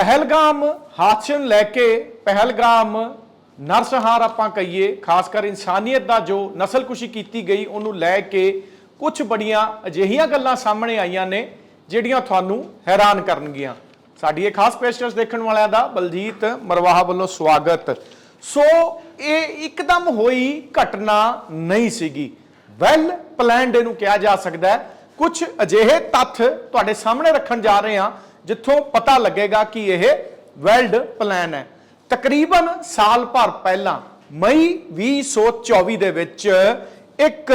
ਪਹਿਲਗਾਮ ਹਾਦਸੇ ਨੂੰ ਲੈ ਕੇ ਪਹਿਲਗਾਮ ਨਰਸਹਾਰ ਆਪਾਂ ਕਹੀਏ, ਖਾਸ ਕਰ ਇਨਸਾਨੀਅਤ ਦਾ ਜੋ ਨਸਲਕੁਸ਼ੀ ਕੀਤੀ ਗਈ, ਉਹਨੂੰ ਲੈ ਕੇ ਕੁਝ ਬੜੀਆਂ ਅਜਿਹੀਆਂ ਗੱਲਾਂ ਸਾਹਮਣੇ ਆਈਆਂ ਨੇ, ਜਿਹੜੀਆਂ ਤੁਹਾਨੂੰ ਹੈਰਾਨ ਕਰਨਗੀਆਂ। ਸਾਡੀ ਇਹ ਖਾਸ ਪੇਸ਼ਕਸ਼ ਦੇਖਣ ਵਾਲਿਆਂ ਦਾ ਬਲਜੀਤ ਮਰਵਾਹਾ ਵੱਲੋਂ ਸਵਾਗਤ। ਸੋ, ਇਹ ਇੱਕਦਮ ਹੋਈ ਘਟਨਾ ਨਹੀਂ ਸੀਗੀ। ਵੈਲ ਪਲਾਨਡ ਇਹਨੂੰ ਕਿਹਾ ਜਾ ਸਕਦਾ ਹੈ। ਕੁਝ ਅਜਿਹੇ ਤੱਥ ਤੁਹਾਡੇ ਸਾਹਮਣੇ ਰੱਖਣ ਜਾ ਰਹੇ ਹਾਂ ਜਿੱਥੋਂ ਪਤਾ ਲੱਗੇਗਾ ਕਿ ਇਹ ਵੈਲਡ ਪਲਾਨ ਹੈ। ਤਕਰੀਬਨ ਸਾਲ ਭਰ ਪਹਿਲਾਂ, ਮਈ 2024 ਦੇ ਵਿੱਚ ਇੱਕ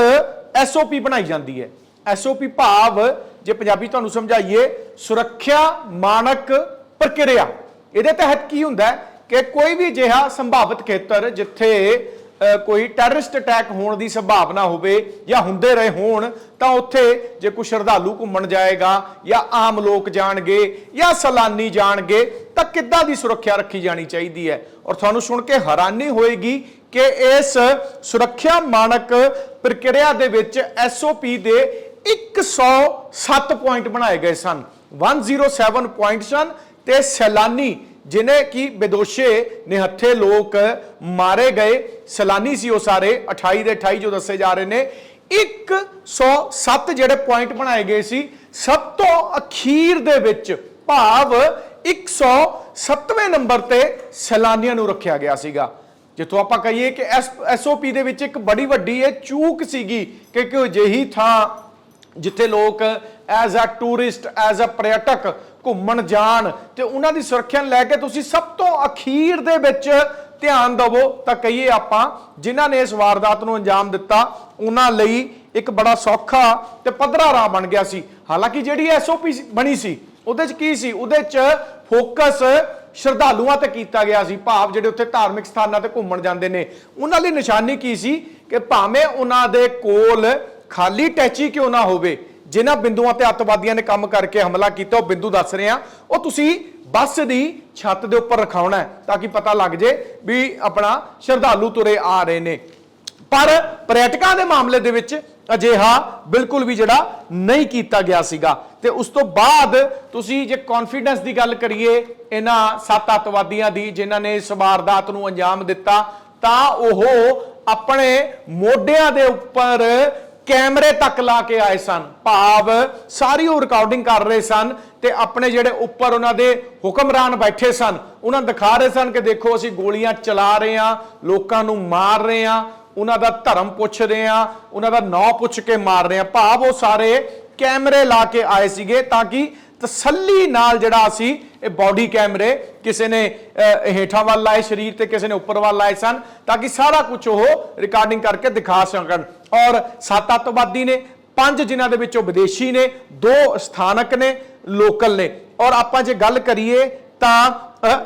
ਐਸਓਪੀ ਬਣਾਈ ਜਾਂਦੀ ਹੈ। ਐਸਓਪੀ ਭਾਵ, ਜੇ ਪੰਜਾਬੀ ਤੁਹਾਨੂੰ ਸਮਝਾਈਏ, ਸੁਰੱਖਿਆ ਮਾਨਕ ਪ੍ਰਕਿਰਿਆ। ਇਹਦੇ ਤਹਿਤ ਕੀ ਹੁੰਦਾ ਹੈ ਕਿ ਕੋਈ ਵੀ ਅਜਿਹਾ ਸੰਭਾਵਿਤ ਖੇਤਰ ਜਿੱਥੇ ਕੋਈ ਟੈਰਰਿਸਟ ਅਟੈਕ ਹੋਣ ਦੀ ਸੰਭਾਵਨਾ ਹੋਵੇ ਜਾਂ ਹੁੰਦੇ ਰਹੇ ਹੋਣ, ਤਾਂ ਉੱਥੇ ਜੇ ਕੋਈ ਸ਼ਰਧਾਲੂ ਘੁੰਮਣ ਜਾਏਗਾ ਜਾਂ ਆਮ ਲੋਕ ਜਾਣਗੇ ਜਾਂ ਸੈਲਾਨੀ ਜਾਣਗੇ, ਤਾਂ ਕਿੱਦਾਂ ਦੀ ਸੁਰੱਖਿਆ ਰੱਖੀ ਜਾਣੀ ਚਾਹੀਦੀ ਹੈ? ਔਰ ਤੁਹਾਨੂੰ ਸੁਣ ਕੇ ਹੈਰਾਨੀ ਹੋਏਗੀ ਕਿ ਇਸ ਸੁਰੱਖਿਆ ਮਾਨਕ ਪ੍ਰਕਿਰਿਆ ਦੇ ਵਿੱਚ ਐਸਓਪੀ ਦੇ 107 ਪੁਆਇੰਟ ਬਣਾਏ ਗਏ ਸਨ। 107 ਪੁਆਇੰਟ ਸਨ ਤੇ ਸੈਲਾਨੀ ਜਿਨੇ ਕੀ ਬੇਦੋਸ਼ੇ ਨਿਹੱਥੇ ਲੋਕ ਮਾਰੇ ਗਏ। ਸੈਲਾਨੀ ਸੀ ਉਹ ਸਾਰੇ 28 ਦੇ 28 ਜੋ ਦੱਸੇ ਜਾ ਰਹੇ ਨੇ। 107 ਜਿਹੜੇ ਪੁਆਇੰਟ ਬਣਾਏ ਗਏ ਸੀ, ਸਭ ਤੋਂ ਅਖੀਰ ਦੇ ਵਿੱਚ ਭਾਵ 107ਵੇਂ ਨੰਬਰ ਤੇ ਸੈਲਾਨੀਆਂ ਨੂੰ ਰੱਖਿਆ ਗਿਆ ਸੀਗਾ। ਜਿੱਥੋਂ ਆਪਾਂ ਕਹੀਏ ਕਿ ਐਸਓਪੀ ਦੇ ਵਿੱਚ ਇੱਕ ਬੜੀ ਵੱਡੀ ਇਹ ਚੂਕ ਸੀਗੀ ਕਿ ਕਿ ਅਜਿਹੀ ਥਾਂ ਜਿੱਥੇ ਲੋਕ as a tourist as a ਪਰਯਟਕ ਘੁੰਮਣ ਜਾਣ, ਤੇ ਉਹਨਾਂ ਦੀ ਸੁਰੱਖਿਆ ਨੂੰ ਲੈ ਕੇ ਤੁਸੀਂ ਸਭ ਤੋਂ ਅਖੀਰ ਦੇ ਵਿੱਚ ਧਿਆਨ ਦਿਵੋ, ਤਾਂ ਕਹੀਏ ਆਪਾਂ, ਜਿਨ੍ਹਾਂ ਨੇ ਇਸ ਵਾਰਦਾਤ ਨੂੰ ਅੰਜਾਮ ਦਿੱਤਾ, ਉਹਨਾਂ ਲਈ ਇੱਕ ਬੜਾ ਸੌਖਾ ਤੇ ਪੱਧਰਾ ਰਾਹ ਬਣ ਗਿਆ ਸੀ। ਹਾਲਾਂਕਿ ਜਿਹੜੀ ਐਸਓਪੀ ਬਣੀ ਸੀ, ਉਹਦੇ ਚ ਕੀ ਸੀ? ਉਹਦੇ ਚ ਫੋਕਸ ਸ਼ਰਧਾਲੂਆਂ ਤੇ ਕੀਤਾ ਗਿਆ ਸੀ। ਭਾਵ ਜਿਹੜੇ ਉੱਥੇ ਧਾਰਮਿਕ ਸਥਾਨਾਂ ਤੇ ਘੁੰਮਣ ਜਾਂਦੇ ਨੇ। ਉਹਨਾਂ ਲਈ ਨਿਸ਼ਾਨੀ ਕੀ ਸੀ? ਕਿ ਭਾਵੇਂ ਉਹਨਾਂ ਦੇ ਕੋਲ ਖਾਲੀ ਟੈਚੀ ਕਿਉਂ ਨਾ ਹੋਵੇ ਜਿਨ੍ਹਾਂ ਬਿੰਦੂਆਂ ਤੇ ਅੱਤਵਾਦੀਆਂ ਨੇ ਕੰਮ ਕਰਕੇ ਹਮਲਾ ਕੀਤਾ, ਉਹ ਬਿੰਦੂ ਦੱਸ ਰਹੇ ਆ ਉਹ ਤੁਸੀਂ ਬੱਸ ਦੀ ਛੱਤ ਦੇ ਉੱਪਰ ਰਖਾਉਣਾ ਹੈ ਤਾਂ ਕਿ ਪਤਾ ਲੱਗ ਜੇ ਵੀ ਆਪਣਾ ਸ਼ਰਧਾਲੂ ਤੁਰੇ ਆ ਰਹੇ ਨੇ। ਪਰ ਪਰਯਟਕਾਂ ਦੇ ਮਾਮਲੇ ਦੇ ਵਿੱਚ ਅਜਿਹਾ ਬਿਲਕੁਲ ਵੀ ਜਿਹੜਾ ਨਹੀਂ ਕੀਤਾ ਗਿਆ ਸੀਗਾ। ਤੇ ਉਸ ਤੋਂ ਬਾਅਦ ਤੁਸੀਂ ਜੇ ਕੌਨਫੀਡੈਂਸ ਦੀ ਗੱਲ ਕਰੀਏ, ਇਹਨਾਂ ਸੱਤ ਅੱਤਵਾਦੀਆਂ ਦੀ ਜਿਨ੍ਹਾਂ ਨੇ ਇਸ ਵਾਰਦਾਤ ਨੂੰ ਅੰਜਾਮ ਦਿੱਤਾ, ਤਾਂ ਉਹ ਆਪਣੇ ਮੋਢਿਆਂ ਦੇ ਉੱਪਰ ਕੈਮਰੇ ਤੱਕ ਲਾ ਕੇ ਆਏ ਸਨ। ਭਾਵ ਸਾਰੀ ਉਹ ਰਿਕਾਰਡਿੰਗ ਕਰ ਰਹੇ ਸਨ ਤੇ ਆਪਣੇ ਜਿਹੜੇ ਉੱਪਰ ਉਹਨਾਂ ਦੇ ਹੁਕਮਰਾਨ ਬੈਠੇ ਸਨ। ਉਹਨਾਂ ਦਿਖਾ ਰਹੇ ਸਨ ਕਿ ਦੇਖੋ, ਅਸੀਂ ਗੋਲੀਆਂ ਚਲਾ ਰਹੇ ਹਾਂ, ਲੋਕਾਂ ਨੂੰ ਮਾਰ ਰਹੇ ਹਾਂ, ਉਹਨਾਂ ਦਾ ਧਰਮ ਪੁੱਛ ਰਹੇ ਹਾਂ, ਉਹਨਾਂ ਦਾ ਨਾਂ ਪੁੱਛ ਕੇ ਮਾਰ ਰਹੇ ਹਾਂ। ਭਾਵ ਉਹ ਸਾਰੇ ਕੈਮਰੇ ਲਾ ਕੇ ਆਏ ਸੀਗੇ ਤਾਂ ਕਿ ਤਸੱਲੀ ਨਾਲ ਜਿਹੜਾ ਅਸੀਂ ਇਹ ਬਾਡੀ ਕੈਮਰੇ ਕਿਸੇ ਨੇ ਹੇਠਾਂ ਵੱਲ ਲਾਏ, ਸਰੀਰ ਤੇ ਕਿਸੇ ਨੇ ਉੱਪਰ ਵੱਲ ਲਾਏ ਸਨ, ਤਾਂ ਕਿ ਸਾਰਾ ਕੁਝ ਉਹ ਰਿਕਾਰਡਿੰਗ ਕਰਕੇ ਦਿਖਾ ਸਕਣ। ਔਰ ਸੱਤ ਅੱਤਵਾਦੀ ਨੇ, ਪੰਜ ਜਿਨ੍ਹਾਂ ਦੇ ਵਿੱਚੋਂ ਵਿਦੇਸ਼ੀ ਨੇ, ਦੋ ਸਥਾਨਕ ਨੇ ਲੋਕਲ ਨੇ। ਔਰ ਆਪਾਂ ਜੇ ਗੱਲ ਕਰੀਏ ਤਾਂ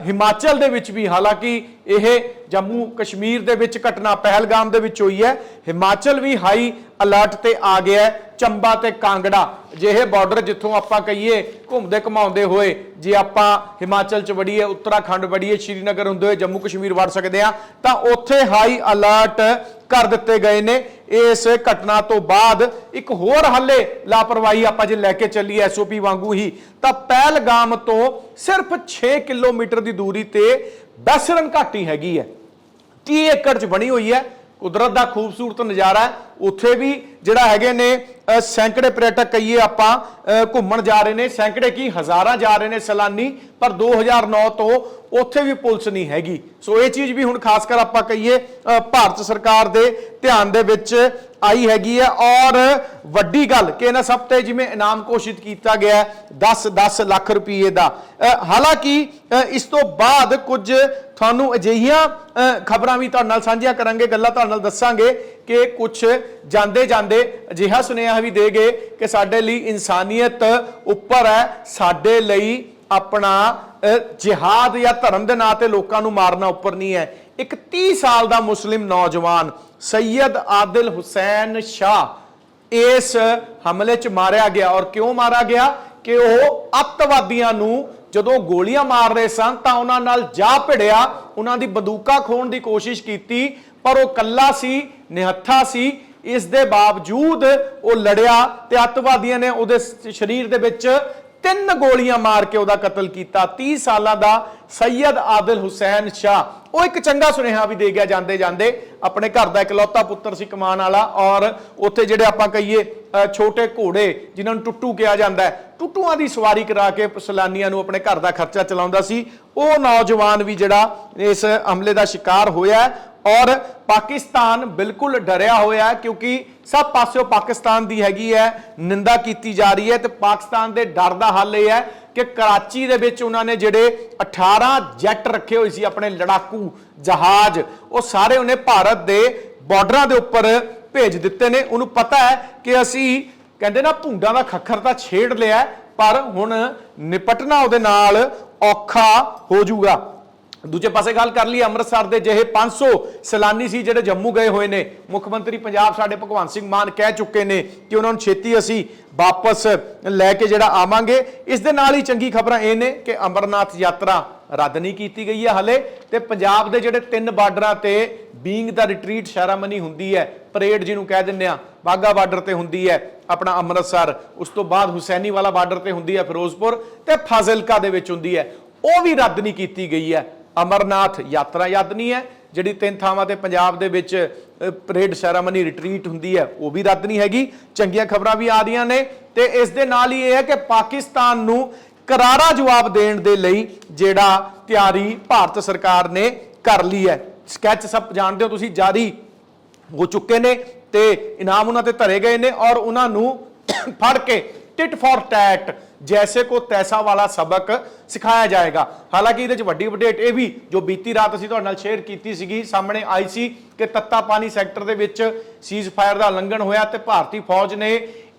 ਹਿਮਾਚਲ ਦੇ ਵਿੱਚ ਵੀ, ਹਾਲਾਂਕਿ ਇਹ ਜੰਮੂ ਕਸ਼ਮੀਰ ਦੇ ਵਿੱਚ ਘਟਨਾ ਪਹਿਲਗਾਮ ਦੇ ਵਿੱਚ ਹੋਈ ਹੈ। ਹਿਮਾਚਲ ਵੀ ਹਾਈ ਅਲਰਟ ਤੇ ਆ ਗਿਆ ਹੈ, ਚੰਬਾ ਤੇ ਕਾਂਗੜਾ। ਜਿਹੇ ਬਾਰਡਰ ਜਿੱਥੋਂ ਆਪਾਂ ਕਹੀਏ, ਘੁੰਮਦੇ ਘਮਾਉਂਦੇ ਹੋਏ, ਜੇ ਆਪਾਂ ਹਿਮਾਚਲ ਚ ਵੜੀਏ, ਉੱਤਰਾਖੰਡ ਵੜੀਏ, ਸ਼੍ਰੀਨਗਰ ਹੁੰਦੇ ਹੋਏ, ਜੰਮੂ ਕਸ਼ਮੀਰ ਵੜ ਸਕਦੇ ਆ ਤਾਂ ਉੱਥੇ ਹਾਈ ਅਲਰਟ ਕਰ ਦਿੱਤੇ ਗਏ ਨੇ। ਇਸ ਘਟਨਾ ਤੋਂ ਬਾਅਦ ਇੱਕ ਹੋਰ ਹੱਲੇ ਲਾਪਰਵਾਹੀ ਆਪਾਂ ਜੇ ਲੈ ਕੇ ਚੱਲੀਏ ਐਸਓਪੀ ਵਾਂਗੂ ਹੀ, ਤਾਂ ਪਹਿਲਗਾਮ ਤੋਂ ਸਿਰਫ 6 ਕਿਲੋਮੀਟਰ ਦੀ ਦੂਰੀ ਤੇ ਬੈਸਰਨ ਘਾਟੀ ਹੈਗੀ ਹੈ। 30 ਏਕੜ ਚ ਬਣੀ ਹੋਈ ਹੈ। ਕੁਦਰਤ ਦਾ ਖੂਬਸੂਰਤ ਨਜ਼ਾਰਾ ਹੈ। ਉੱਥੇ ਵੀ ਜਿਹੜਾ ਹੈਗੇ ਨੇ ਸੈਂਕੜੇ ਪਰਯਟਕ ਕਹੀਏ ਆਪਾਂ ਘੁੰਮਣ ਜਾ ਰਹੇ ਨੇ। ਸੈਂਕੜੇ ਕੀ ਹਜ਼ਾਰਾਂ ਜਾ ਰਹੇ ਨੇ ਸੈਲਾਨੀ। ਪਰ 2009 ਤੋਂ ਉੱਥੇ ਵੀ ਪੁਲਿਸ ਨਹੀਂ ਹੈਗੀ। ਸੋ ਇਹ ਚੀਜ਼ ਵੀ ਹੁਣ ਖਾਸ ਕਰ ਆਪਾਂ ਕਹੀਏ ਭਾਰਤ ਸਰਕਾਰ ਦੇ ਧਿਆਨ ਦੇ ਵਿੱਚ ਆਈ ਹੈਗੀ ਹੈ। ਔਰ ਵੱਡੀ ਗੱਲ ਕਿ ਇਹਨਾਂ ਸਭ ਤੇ ਜਿਵੇਂ ਇਨਾਮ ਘੋਸ਼ਿਤ ਕੀਤਾ ਗਿਆ ਹੈ 10 10 ਲੱਖ ਰੁਪਏ ਦਾ। ਹਾਲਾਂਕਿ ਇਸ ਤੋਂ ਬਾਅਦ ਕੁਝ ਤੁਹਾਨੂੰ ਅਜਿਹੀਆਂ ਖਬਰਾਂ ਵੀ ਤੁਹਾਡੇ ਨਾਲ ਸਾਂਝੀਆਂ ਕਰਾਂਗੇ, ਗੱਲਾਂ ਤੁਹਾਡੇ ਨਾਲ ਦੱਸਾਂਗੇ ਕਿ ਕੁਝ ਜਾਂਦੇ ਜਾਂਦੇ ਅਜਿਹਾ ਸੁਨੇਹਾ ਵੀ ਦੇ ਗਏ ਕਿ ਸਾਡੇ ਲਈ ਇਨਸਾਨੀਅਤ ਉੱਪਰ ਹੈ, ਸਾਡੇ ਲਈ ਆਪਣਾ ਜਿਹਾਦ ਜਾਂ ਧਰਮ ਦੇ ਨਾਂ ਤੇ ਲੋਕਾਂ ਨੂੰ ਮਾਰਨਾ ਉੱਪਰ ਨਹੀਂ ਹੈ। ਇੱਕ 30 ਸਾਲ ਦਾ ਮੁਸਲਿਮ ਨੌਜਵਾਨ ਸੈਯਦ ਆਦਿਲ ਹੁਸੈਨ ਸ਼ਾਹ ਇਸ ਹਮਲੇ 'ਚ ਮਾਰਿਆ ਗਿਆ। ਔਰ ਕਿਉਂ ਮਾਰਿਆ ਗਿਆ? ਕਿ ਉਹ ਅੱਤਵਾਦੀਆਂ ਨੂੰ ਜਦੋਂ ਗੋਲੀਆਂ ਮਾਰ ਰਹੇ ਸਨ ਤਾਂ ਉਹਨਾਂ ਨਾਲ ਜਾ ਭਿੜਿਆ, ਉਹਨਾਂ ਦੀ ਬੰਦੂਕਾਂ ਖੋਣ ਦੀ ਕੋਸ਼ਿਸ਼ ਕੀਤੀ, ਪਰ ਉਹ ਕੱਲਾ ਸੀ, ਨਿਹੱਥਾ ਸੀ। ਇਸ ਦੇ ਬਾਵਜੂਦ ਉਹ ਲੜਿਆ ਤੇ ਅੱਤਵਾਦੀਆਂ ਨੇ ਉਹਦੇ ਸਰੀਰ ਦੇ ਵਿੱਚ ਤਿੰਨ ਗੋਲੀਆਂ ਮਾਰ ਕੇ ਉਹਦਾ ਕਤਲ ਕੀਤਾ। 30 ਸਾਲਾਂ ਦਾ ਸੈਯਦ ਆਦਿਲ ਹੁਸੈਨ ਸ਼ਾਹ। ਉਹ ਇੱਕ ਚੰਗਾ ਸੁਨੇਹਾ ਵੀ ਦੇ ਗਿਆ ਜਾਂਦੇ ਜਾਂਦੇ। ਆਪਣੇ ਘਰ ਦਾ ਇਕਲੌਤਾ ਪੁੱਤਰ ਸੀ ਕਮਾਨ ਵਾਲਾ ਔਰ ਉੱਥੇ ਜਿਹੜੇ ਆਪਾਂ ਕਹੀਏ ਅ, ਛੋਟੇ ਘੋੜੇ ਜਿਨ੍ਹਾਂ ਨੂੰ ਟੁੱਟੂ ਕਿਹਾ ਜਾਂਦਾ ਹੈ ਟੁੱਟੂਆਂ ਦੀ ਸਵਾਰੀ ਕਰਾ ਕੇ ਸੈਲਾਨੀਆਂ ਨੂੰ ਆਪਣੇ ਘਰ ਦਾ ਖਰਚਾ ਚਲਾਉਂਦਾ ਸੀ। ਉਹ ਨੌਜਵਾਨ ਵੀ ਜਿਹੜਾ ਇਸ ਹਮਲੇ ਦਾ ਸ਼ਿਕਾਰ ਹੋਇਆ ਔਰ ਪਾਕਿਸਤਾਨ ਬਿਲਕੁਲ ਡਰਿਆ ਹੋਇਆ ਹੈ ਕਿਉਂਕਿ ਸਭ ਪਾਸਿਓਂ ਪਾਕਿਸਤਾਨ ਦੀ ਹੈਗੀ ਹੈ, ਨਿੰਦਾ ਕੀਤੀ ਜਾ ਰਹੀ ਹੈ ਤੇ ਪਾਕਿਸਤਾਨ ਦੇ ਡਰ ਦਾ ਹੱਲ ਇਹ ਹੈ ਕਿ ਕਰਾਚੀ ਦੇ ਵਿੱਚ ਉਹਨਾਂ ਨੇ ਜਿਹੜੇ 18 ਜੈਟ ਰੱਖੇ ਹੋਏ ਸੀ ਆਪਣੇ ਲੜਾਕੂ ਜਹਾਜ਼, ਉਹ ਸਾਰੇ ਉਹਨੇ ਭਾਰਤ ਦੇ ਬਾਰਡਰਾਂ ਦੇ ਉੱਪਰ ਭੇਜ ਦਿੱਤੇ ਨੇ। ਉਹਨੂੰ ਪਤਾ ਹੈ ਕਿ ਅਸੀਂ ਕਹਿੰਦੇ ਨਾ ਭੁੰਡਾਂ ਦਾ ਖੱਖਰ ਤਾਂ ਛੇੜ ਲਿਆ ਪਰ ਹੁਣ ਨਿਪਟਣਾ ਉਹਦੇ ਨਾਲ ਔਖਾ ਹੋ ਜਾਊਗਾ। ਦੂਜੇ ਪਾਸੇ ਗੱਲ ਕਰ ਲਈ ਅੰਮ੍ਰਿਤਸਰ ਦੇ ਜਿਹੇ 500 ਸੈਲਾਨੀ ਸੀ ਜਿਹੜੇ ਜੰਮੂ ਗਏ ਹੋਏ ਨੇ। ਮੁੱਖ ਮੰਤਰੀ ਪੰਜਾਬ ਸਾਡੇ ਭਗਵੰਤ ਸਿੰਘ ਮਾਨ ਕਹਿ ਚੁੱਕੇ ਨੇ ਕਿ ਉਹਨਾਂ ਨੂੰ ਛੇਤੀ ਅਸੀਂ ਵਾਪਸ ਲੈ ਕੇ ਜਿਹੜਾ ਆਵਾਂਗੇ। ਇਸ ਦੇ ਨਾਲ ਹੀ ਚੰਗੀ ਖਬਰਾਂ ਇਹ ਨੇ ਕਿ ਅਮਰਨਾਥ ਯਾਤਰਾ ਰੱਦ ਨਹੀਂ ਕੀਤੀ ਗਈ ਹੈ ਹਲੇ ਤੇ ਪੰਜਾਬ ਦੇ ਜਿਹੜੇ ਤਿੰਨ ਬਾਰਡਰਾਂ ਤੇ ਬੀਂਗ ਦਾ ਰਿਟਰੀਟ ਸੈਰਾਮਨੀ ਹੁੰਦੀ ਹੈ, ਪਰੇਡ ਜਿਹਨੂੰ ਕਹਿ ਦਿੰਦੇ ਆ ਬਾਗਾ ਬਾਰਡਰ ਤੇ ਹੁੰਦੀ ਹੈ, ਆਪਣਾ ਅੰਮ੍ਰਿਤਸਰ। ਉਸ ਤੋਂ ਬਾਅਦ ਹੁਸੈਨੀ ਵਾਲਾ ਬਾਰਡਰ ਤੇ ਹੁੰਦੀ ਹੈ ਫਿਰੋਜ਼ਪੁਰ ਤੇ ਫਾਜ਼ਿਲਕਾ ਦੇ ਵਿੱਚ ਹੁੰਦੀ ਹੈ। ਉਹ ਵੀ ਰੱਦ ਨਹੀਂ ਕੀਤੀ ਗਈ ਹੈ। ਅਮਰਨਾਥ ਯਾਤਰਾ ਯਾਦ ਨਹੀਂ ਹੈ, ਜਿਹੜੀ ਤਿੰਨ ਥਾਵਾਂ ਤੇ ਪੰਜਾਬ ਦੇ ਵਿੱਚ ਪਰੇਡ ਸੈਰਾਮਨੀ ਰਿਟਰੀਟ ਹੁੰਦੀ ਹੈ, ਉਹ ਵੀ ਰੱਦ ਨਹੀਂ ਹੈਗੀ। ਚੰਗੀਆਂ ਖਬਰਾਂ ਵੀ ਆ ਰਹੀਆਂ ਨੇ ਤੇ ਇਸ ਦੇ ਨਾਲ ਹੀ ਇਹ ਹੈ ਕਿ ਪਾਕਿਸਤਾਨ ਨੂੰ ਕਰਾਰਾ ਜਵਾਬ ਦੇਣ ਦੇ ਲਈ ਜਿਹੜਾ ਤਿਆਰੀ ਭਾਰਤ ਸਰਕਾਰ ਨੇ ਕਰ ਲਈ ਹੈ। ਸਕੈਚ ਸਭ ਜਾਣਦੇ ਹੋ ਤੁਸੀਂ, ਜਾਰੀ ਹੋ ਚੁੱਕੇ ਨੇ ਤੇ ਇਨਾਮ ਉਹਨਾਂ ਤੇ ਧਰੇ ਗਏ ਨੇ ਔਰ ਉਹਨਾਂ ਨੂੰ ਫੜ ਕੇ ਟਿਟ ਫॉर ਟੈਟ ਜੈਸੇ ਕੋ ਤੈਸਾ ਵਾਲਾ ਸਬਕ ਸਿਖਾਇਆ ਜਾਏਗਾ ਹਾਲਾਂਕਿ ਇਹਦੇ ਚ ਵੱਡੀ ਅਪਡੇਟ ਇਹ ਵੀ ਜੋ ਬੀਤੀ ਰਾਤ ਅਸੀਂ ਤੁਹਾਡੇ ਨਾਲ ਸ਼ੇਅਰ ਕੀਤੀ ਸੀਗੀ ਸਾਹਮਣੇ ਆਈ ਸੀ ਕਿ ਤੱਤਾ ਪਾਣੀ ਸੈਕਟਰ ਦੇ ਵਿੱਚ ਸੀਜ਼ ਫਾਇਰ ਦਾ ਉਲੰਘਣ ਹੋਇਆ ਤੇ ਭਾਰਤੀ ਫੌਜ ਨੇ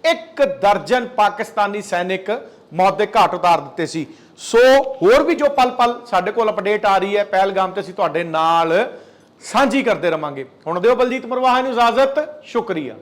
ਇੱਕ ਦਰਜਨ ਪਾਕਿਸਤਾਨੀ ਸੈਨਿਕ ਮੌਤ ਦੇ ਘਾਟ ਉਤਾਰ ਦਿੱਤੇ ਸੀ ਸੋ ਹੋਰ ਵੀ ਜੋ ਪਲ ਪਲ ਸਾਡੇ ਕੋਲ ਅਪਡੇਟ ਆ ਰਹੀ ਹੈ ਪਹਿਲਗਾਮ ਤੇ ਅਸੀਂ ਤੁਹਾਡੇ ਨਾਲ ਸਾਂਝੀ ਕਰਦੇ ਰਵਾਂਗੇ ਹੁਣ ਦਿਓ ਬਲਜੀਤ ਮਰਵਾਹਾ ਨੂੰ ਇਜਾਜ਼ਤ ਸ਼ੁਕਰੀਆ